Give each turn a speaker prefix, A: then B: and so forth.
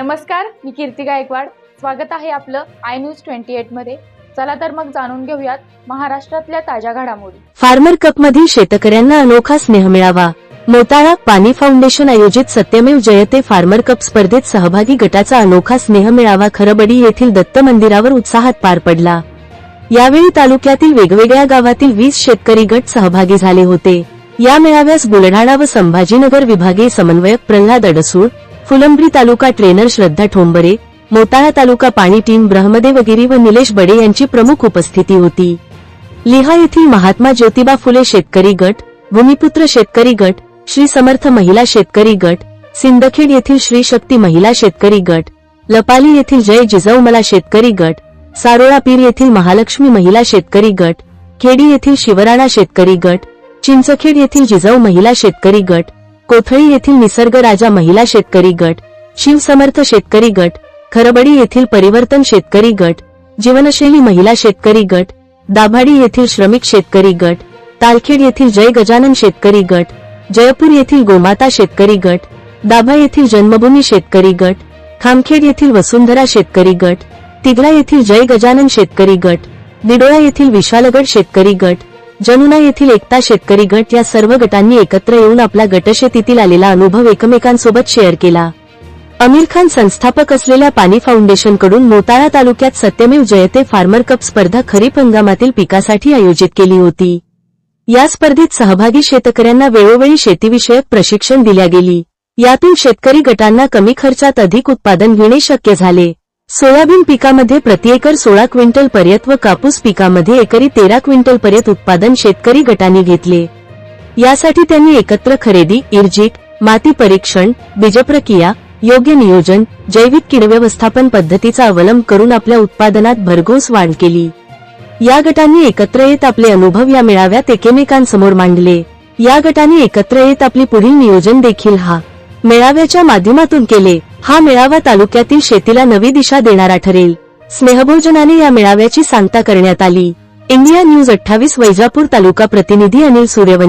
A: नमस्कार मी कीर्ती गायकवाड. स्वागत आहे आपलं आय न्यूज ट्वेंटी एटमध्ये. चला तर मग जाणून घेऊयात महाराष्ट्रातल्या ताज्या घडामोडी.
B: फार्मर कप मधील शेतकऱ्यांना अनोखा स्नेह मिळावा. मोताळा पाणी फाउंडेशन आयोजित सत्यमेव जयते फार्मर कप स्पर्धेत सहभागी गटाचा अनोखा स्नेह मिळावा खरबडी येथील दत्त मंदिरावर उत्साहात पार पडला. यावेळी तालुक्यातील वेगवेगळ्या गावातील वीस शेतकरी गट सहभागी झाले होते. या मेळाव्यास बुलढाणा व संभाजीनगर विभागीय समन्वयक प्रल्हाद अडसूळ फुलंब्री तालुका ट्रेनर श्रद्धा ठोंबरे मोताळा तालुका पाणी टीम ब्रह्मदेवगिरी व निलेश बडे यांची प्रमुख उपस्थिती होती. लिहा येथील महात्मा ज्योतिबा फुले शेतकरी गट भूमिपुत्र शेतकरी गट श्री समर्थ महिला शेतकरी गट सिंदखेड येथील श्री शक्ती महिला शेतकरी गट लपाली येथील जय जिजाऊमला शेतकरी गट सारोळा पीर येथील महालक्ष्मी महिला शेतकरी गट खेडी येथील शिवराणा शेतकरी गट चिंचखेड येथील जिजाऊ महिला शेतकरी गट कोथळी येथील निसर्ग राजा महिला शेतकरी गट शिवसमर्थ शेतकरी गट खरबडी येथील परिवर्तन शेतकरी गट जीवनशैली महिला शेतकरी गट दाभाडी येथील श्रमिक शेतकरी गट तालखेड येथील जय गजानन शेतकरी गट जयपूर येथील गोमाता शेतकरी गट दाभा येथील जन्मभूमी शेतकरी गट खामखेड येथील वसुंधरा शेतकरी गट तिगरा येथील जय गजानन शेतकरी गट निडोळा येथील विशालगड शेतकरी गट जनुना येथील एकता शेतकरी गट या सर्व गटांनी एकत्र येऊन आपला गटशेतीतील आलेला अनुभव एकमेकांसोबत शेअर केला. अमीर खान संस्थापक असलेल्या पाणी फाउंडेशनकडून मोताळा तालुक्यात सत्यमेव जयते फार्मर कप स्पर्धा खरीप हंगामातील पिकासाठी आयोजित केली होती. या स्पर्धेत सहभागी शेतकऱ्यांना वेळोवेळी शेतीविषयक प्रशिक्षण दिल्या गेली. यातून शेतकरी गटांना कमी खर्चात अधिक उत्पादन घेणे शक्य झाले. सोयाबीन पिकामध्ये प्रति एकर सोळा क्विंटल पर्यंत व कापूस पिकामध्ये एकरी तेरा क्विंटल पर्यंत उत्पादन शेतकरी गटांनी घेतले. यासाठी त्यांनी एकत्र खरेदी इर्जिट माती परीक्षण बीजप्रक्रिया योग्य नियोजन जैविक कीड व्यवस्थापन पद्धतीचा अवलंब करून आपल्या उत्पादनात भरघोस वाढ केली. या गटांनी एकत्र येत आपले अनुभव या मेळाव्यात एकमेकांसमोर मांडले. या गटांनी एकत्र येत आपली पुढील नियोजन देखील हा. मेळाव्याच्या माध्यमातून केले. हा मेळावा तालुक्यातील शेतीला नवी दिशा देणारा ठरेल. स्नेहभोजनाने या मेळाव्याची सांगता करण्यात आली. इंडिया न्यूज अठ्ठावीस वैजापूर तालुका प्रतिनिधी अनिल सूर्यवंशी